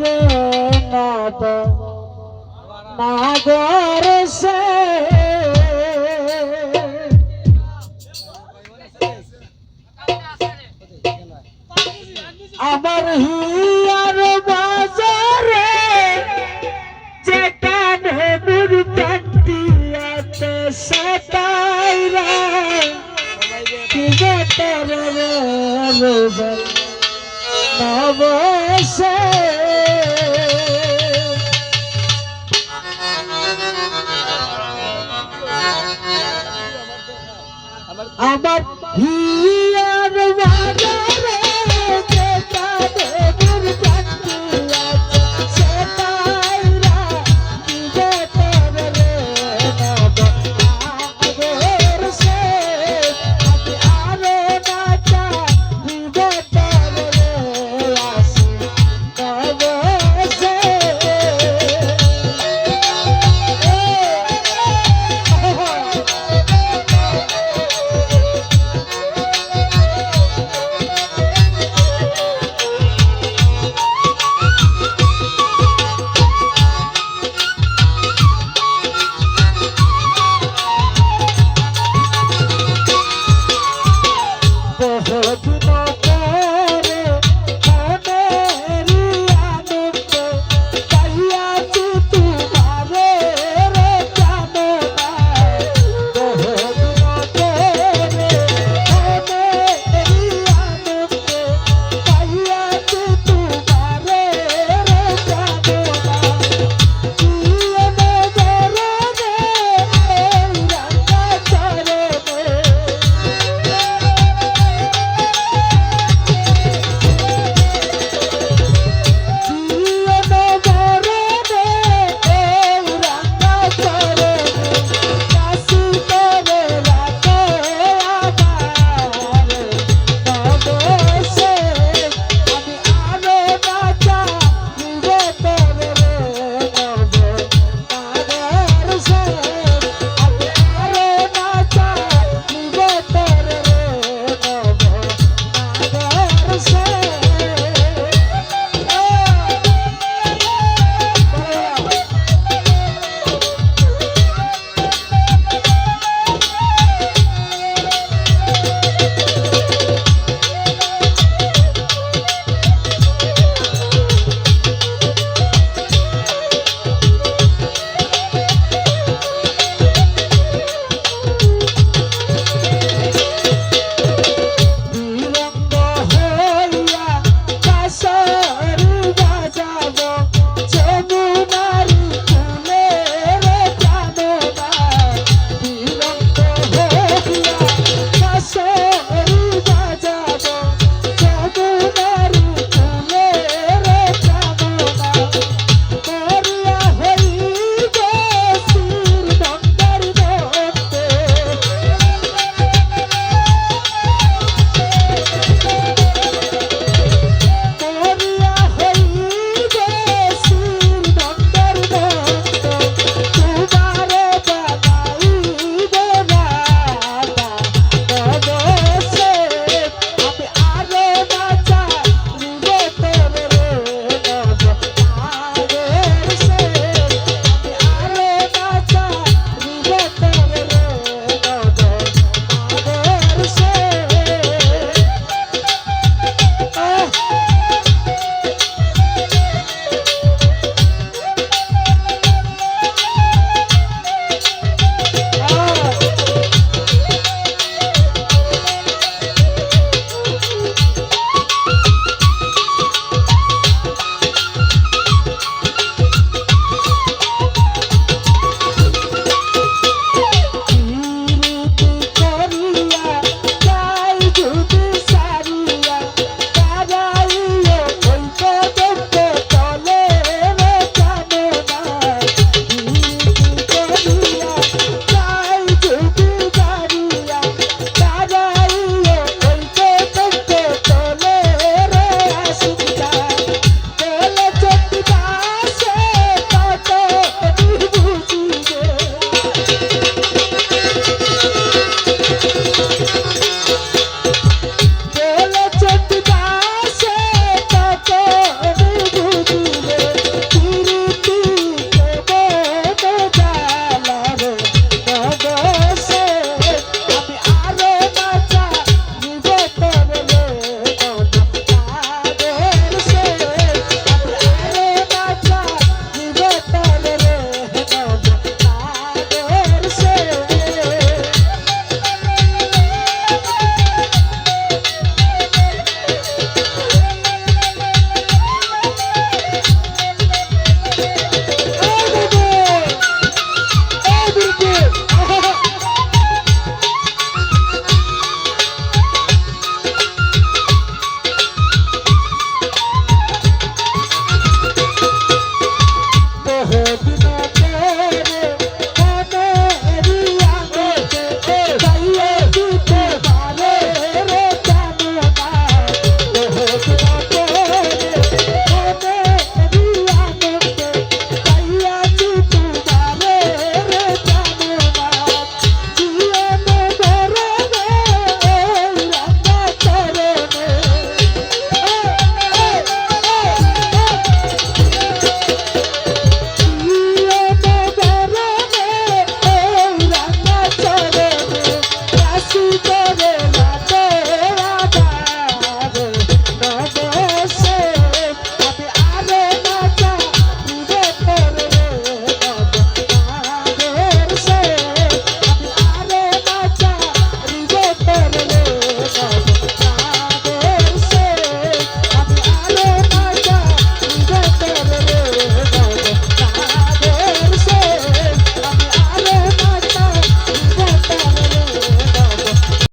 রে নব নাগর সে। আমার হিয়ার বাজারে যেখানে মুরতান্তিয়াতে সতাইরা কিবে তরে রোজন নবসে আমার হিয়ার বাজারে